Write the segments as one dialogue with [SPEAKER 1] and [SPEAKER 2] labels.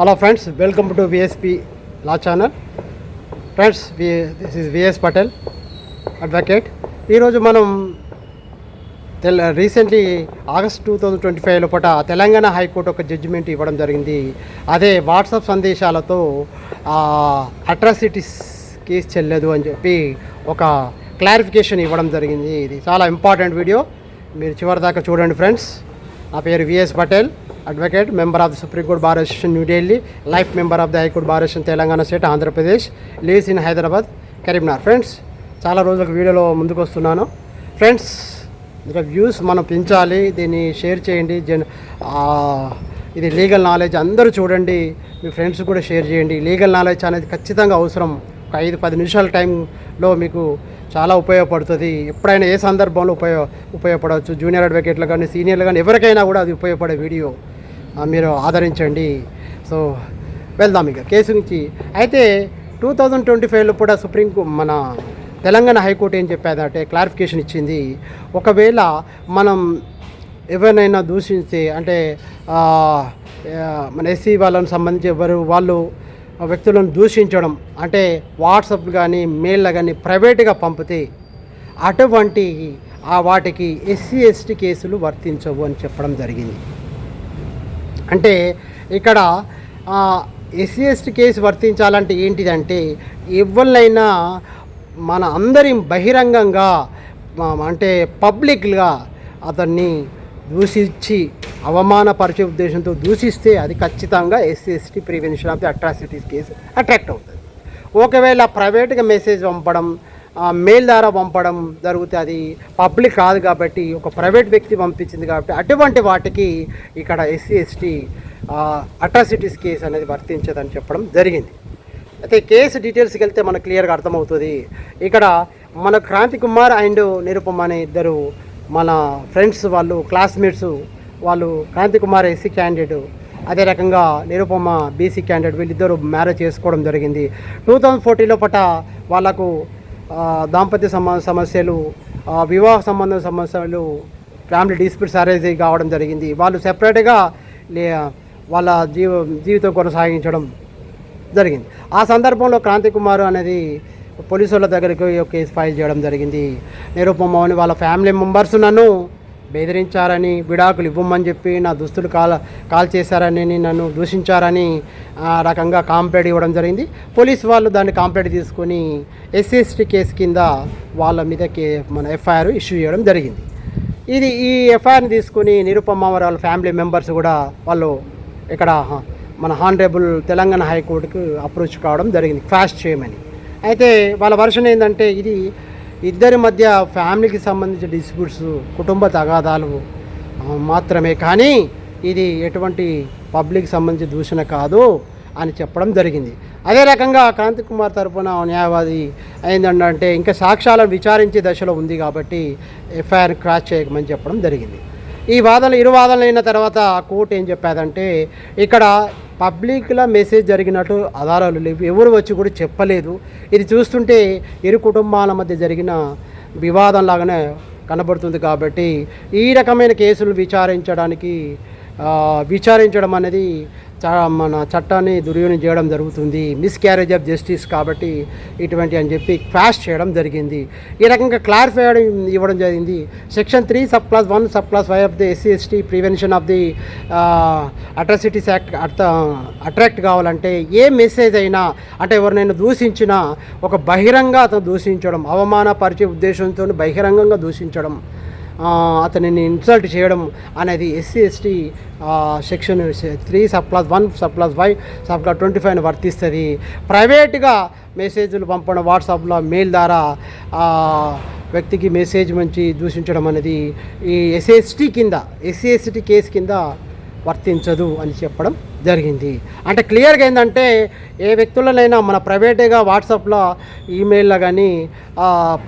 [SPEAKER 1] Hello friends welcome to VSP law channel friends this is VS Patel advocate ఈరోజు మనం తెల recently August two thousand twenty five లోపల Telangana high court ఒక judgement ఇవ్వడం జరిగింది. అదే వాట్సాప్ సందేశాలతో అట్రాసిటీస్ కేసు చెల్లదు అని చెప్పి ఒక క్లారిఫికేషన్ ఇవ్వడం జరిగింది. ఇది చాలా ఇంపార్టెంట్ వీడియో మీరు చివరిదాకా చూడండి ఫ్రెండ్స్ నా పేరు VS Patel advocate member of the supreme court bar association New Delhi life member of the high court bar association Telangana state Andhra Pradesh lives in Hyderabad Karimnagar friends చాలా రోజులకు వీడియోలో ముందుకు వస్తున్నాను. ఫ్రెండ్స్ ఇంకా వ్యూస్ మనం పెంచాలి దీన్ని షేర్ చేయండి జన్ ఇది లీగల్ నాలెడ్జ్ అందరూ చూడండి మీ ఫ్రెండ్స్ కూడా షేర్ చేయండి. లీగల్ నాలెడ్జ్ అనేది ఖచ్చితంగా అవసరం. ఒక ఐదు పది నిమిషాల టైంలో మీకు చాలా ఉపయోగపడుతుంది. ఎప్పుడైనా ఏ సందర్భంలో ఉపయోగ ఉపయోగపడవచ్చు? జూనియర్ అడ్వకేట్లు కానీ సీనియర్లు కానీ ఎవరికైనా కూడా అది ఉపయోగపడే వీడియో మీరు ఆదరించండి. సో వెళ్దాం ఇక. కేసు నుంచి. అయితే టూ థౌజండ్ ట్వంటీ ఫైవ్లో కూడా సుప్రీం మన తెలంగాణ హైకోర్టు ఏం చెప్పేదంటే క్లారిఫికేషన్ ఇచ్చింది. ఒకవేళ మనం ఎవరినైనా దూషిస్తే అంటే మన ఎస్సీ వాళ్ళని సంబంధించి ఎవరు వాళ్ళు వ్యక్తులను దూషించడం అంటే వాట్సాప్ కానీ మెయిల్లో కానీ ప్రైవేట్గా పంపితే అటువంటి ఆ వాటికి ఎస్సీ ఎస్టీ కేసులు వర్తించవు అని చెప్పడం జరిగింది. అంటే ఇక్కడ ఎస్సీ ఎస్టీ కేసు వర్తించాలంటే ఏంటిదంటే ఎవరినైనా మన అందరి బహిరంగంగా అంటే పబ్లిక్గా అతన్ని దూషించి అవమానపరిచే ఉద్దేశంతో దూషిస్తే అది ఖచ్చితంగా SC ST prevention of the atrocities case attract అవుతుంది. ఒకవేళ ప్రైవేట్గా మెసేజ్ పంపడం మెయిల్ ద్వారా పంపడం జరిగితే అది పబ్లిక్ కాదు కాబట్టి ఒక ప్రైవేట్ వ్యక్తి పంపించింది కాబట్టి అటువంటి వాటికి ఇక్కడ ఎస్సీ ఎస్టీ అట్రాసిటీస్ కేసు అనేది వర్తించదని చెప్పడం జరిగింది. అయితే కేసు డీటెయిల్స్కి వెళ్తే మనకు క్లియర్గా అర్థమవుతుంది. ఇక్కడ మన క్రాంతి కుమార్ అండ్ నిరుపమ అనే ఇద్దరు మన ఫ్రెండ్స్ వాళ్ళు క్లాస్మేట్స్ వాళ్ళు క్రాంతి కుమార్ ఎస్సీ క్యాండిడేట్ అదే రకంగా నిరుపమ బీసీ క్యాండిడేట్ వీళ్ళిద్దరూ మ్యారేజ్ చేసుకోవడం జరిగింది. టూ థౌజండ్ ఫోర్టీలో పట వాళ్ళకు దాంపత్య సంబంధ సమస్యలు వివాహ సంబంధ సమస్యలు ఫ్యామిలీ డిస్ప్యూట్స్ అరేజ్ కావడం జరిగింది. వాళ్ళు సెపరేట్గా లే వాళ్ళ జీవ జీవితం కొనసాగించడం జరిగింది. ఆ సందర్భంలో క్రాంతి కుమార్ అనేది పోలీసుల దగ్గరికి కేసు ఫైల్ చేయడం జరిగింది. నిరుపమ వాళ్ళ ఫ్యామిలీ మెంబర్స్ నన్ను బెదిరించారని విడాకులు ఇవ్వమని చెప్పి నా దుస్తులు కాల్ కాల్ చేశారని నన్ను దూషించారని ఆ రకంగా కాంప్లైంట్ ఇవ్వడం జరిగింది. పోలీస్ వాళ్ళు దాన్ని కాంప్లైంట్ తీసుకొని ఎస్సీఎస్టీ కేసు కింద వాళ్ళ మీద కే మన ఎఫ్ఐఆర్ ఇష్యూ చేయడం జరిగింది. ఇది ఈ ఎఫ్ఐఆర్ని తీసుకుని నిరుపమ వాళ్ళ ఫ్యామిలీ మెంబర్స్ కూడా వాళ్ళు ఇక్కడ మన హానరేబుల్ తెలంగాణ హైకోర్టుకు అప్రోచ్ కావడం జరిగింది ఫాస్ట్ చేయమని. అయితే వాళ్ళ వర్షన్ ఏంటంటే ఇది ఇద్దరి మధ్య ఫ్యామిలీకి సంబంధించిన డిస్ప్యూట్స్ కుటుంబ తగాదాలు మాత్రమే. కానీ ఇది ఎటువంటి పబ్లిక్ సంబంధించిన దూషణ కాదు అని చెప్పడం జరిగింది. అదే రకంగా కాంతి కుమార్ తరపున న్యాయవాది ఏంటంటే ఇంకా సాక్ష్యాలను విచారించే దశలో ఉంది కాబట్టి ఎఫ్ఐఆర్ క్రాస్ చేయకమని చెప్పడం జరిగింది. ఈ వాదనలు ఇరు వాదనలు అయిన తర్వాత కోర్టు ఏం చెప్పాదంటే ఇక్కడ పబ్లిక్లో మెసేజ్ జరిగినట్టు ఆధారాలు లేవు. ఎవరు వచ్చి కూడా చెప్పలేదు. ఇది చూస్తుంటే ఇరు కుటుంబాల మధ్య జరిగిన వివాదం లాగానే కనబడుతుంది కాబట్టి ఈ రకమైన కేసులు విచారించడానికి విచారించడం అనేది మన చట్టాన్ని దుర్వినియోగం చేయడం జరుగుతుంది. మిస్ క్యారేజ్ ఆఫ్ జస్టిస్ కాబట్టి ఇటువంటి అని చెప్పి క్వాష్ చేయడం జరిగింది. ఈ రకంగా క్లారిఫై ఇవ్వడం జరిగింది. Section three sub class one sub class five of the SC ST prevention of the atrocities act అర్థ అట్రాక్ట్ కావాలంటే ఏ మెసేజ్ అయినా అంటే ఎవరినైనా దూషించినా ఒక బహిరంగ అతను దూషించడం అవమానపరిచే ఉద్దేశంతో బహిరంగంగా దూషించడం. అతనిని ఇన్సల్ట్ చేయడం అనేది SC ST section three sub plus one sub five sub twenty five వర్తిస్తుంది. ప్రైవేట్గా మెసేజ్లు పంపడం వాట్సాప్లో మెయిల్ ద్వారా వ్యక్తికి మెసేజ్ మంచి దూషించడం అనేది ఈ ఎస్ఎస్టీ కింద ఎస్సీ ఎస్టీ కేసు కింద వర్తించదు అని చెప్పడం జరిగింది. అంటే క్లియర్గా ఏంటంటే ఏ వ్యక్తులనైనా మన ప్రైవేట్గా వాట్సాప్లో ఈమెయిల్లో కానీ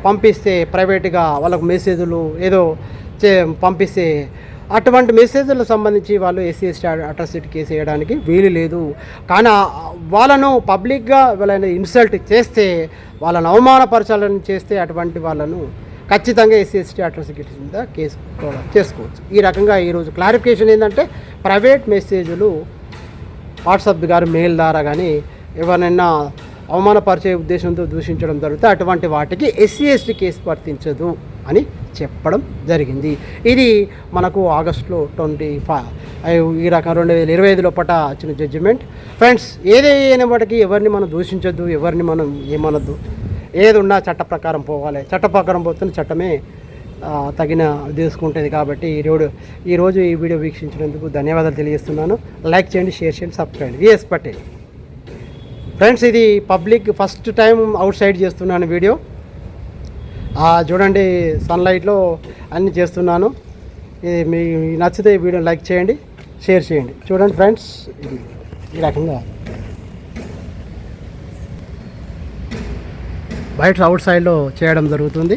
[SPEAKER 1] పంపిస్తే ప్రైవేట్గా వాళ్ళకు మెసేజ్లు ఏదో చే పంపిస్తే అటువంటి మెసేజ్లకు సంబంధించి వాళ్ళు ఎస్సీ ఎస్టీ అట్రాసిటీ కేసు వేయడానికి వీలు లేదు. కానీ వాళ్ళను పబ్లిక్గా వాళ్ళని ఇన్సల్ట్ చేస్తే వాళ్ళని అవమానపరచాలని చేస్తే అటువంటి వాళ్ళను ఖచ్చితంగా ఎస్సీ ఎస్టీ అట్రాసిటీ కింద కేసు కూడా చేసుకోవచ్చు. ఈ రకంగా ఈరోజు క్లారిఫికేషన్ ఏంటంటే ప్రైవేట్ మెసేజ్లు వాట్సాప్ గారు మెయిల్ ద్వారా కానీ ఎవరినైనా అవమానపరిచే ఉద్దేశంతో దూషించడం జరిగితే అటువంటి వాటికి ఎస్సీ ఎస్టీ కేసు వర్తించదు అని చెప్పడం జరిగింది. ఇది మనకు ఆగస్టులో ట్వంటీ ఫైవ్ ఈ రకం రెండు వేల ఇరవై ఐదు లోపల వచ్చిన జడ్జిమెంట్ ఫ్రెండ్స్ ఏదైనప్పటికీ ఎవరిని మనం దూషించొద్దు ఎవరిని మనం ఏమనొద్దు. ఏది ఉన్నా చట్ట ప్రకారం పోవాలి. చట్ట ప్రకారం పోతున్న చట్టమే తగిన తీసుకుంటుంది కాబట్టి ఈ రోడ్ ఈరోజు ఈ వీడియో వీక్షించినందుకు ధన్యవాదాలు తెలియజేస్తున్నాను. లైక్ చేయండి షేర్ చేయండి సబ్స్క్రైబ్ విఎస్ పటేల్ ఫ్రెండ్స్ ఇది public first time outside చేస్తున్నాను వీడియో. చూడండి సన్లైట్లో అన్నీ చేస్తున్నాను. ఇది మీ నచ్చితే ఈ వీడియో లైక్ చేయండి షేర్ చేయండి. చూడండి ఫ్రెండ్స్ ఇది ఈ రకంగా. బయట అవుట్ సైడ్లో చేయడం జరుగుతుంది.